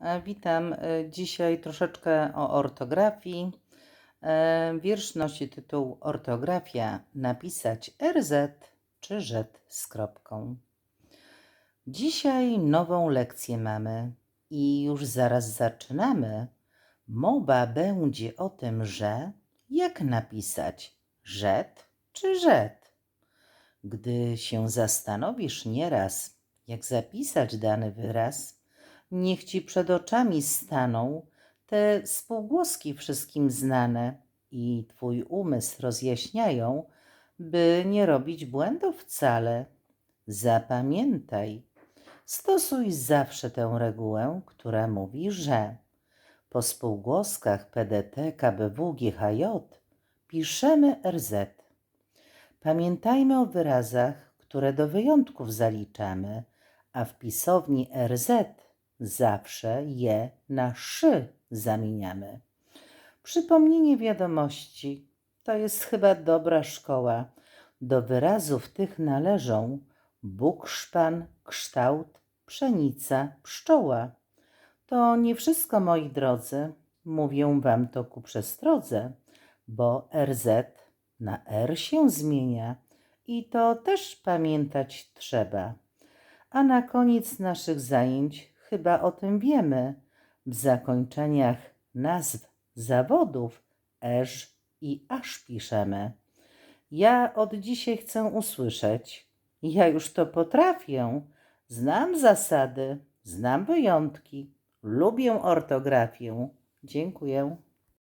E, Witam. E, Dzisiaj troszeczkę o ortografii. E, Wiersz nosi tytuł Ortografia napisać RZ czy Z z kropką. Dzisiaj nową lekcję mamy i już zaraz zaczynamy. Mowa będzie o tym, że jak napisać rzet czy rzet. Gdy się zastanowisz nieraz, jak zapisać dany wyraz, niech ci przed oczami staną te spółgłoski wszystkim znane i twój umysł rozjaśniają, by nie robić błędów wcale. Zapamiętaj, stosuj zawsze tę regułę, która mówi, że po spółgłoskach PDT, KBW, GHJ piszemy RZ. Pamiętajmy o wyrazach, które do wyjątków zaliczamy, a w pisowni RZ zawsze je na szy zamieniamy. Przypomnienie wiadomości to jest chyba dobra szkoła. Do wyrazów tych należą bukszpan, kształt, pszenica, pszczoła. To nie wszystko, moi drodzy. Mówię wam to ku przestrodze, bo RZ na R się zmienia i to też pamiętać trzeba. A na koniec naszych zajęć chyba o tym wiemy. W zakończeniach nazw zawodów eż i aż piszemy. Ja od dzisiaj chcę usłyszeć. Ja już to potrafię. Znam zasady, znam wyjątki, lubię ortografię. Dziękuję.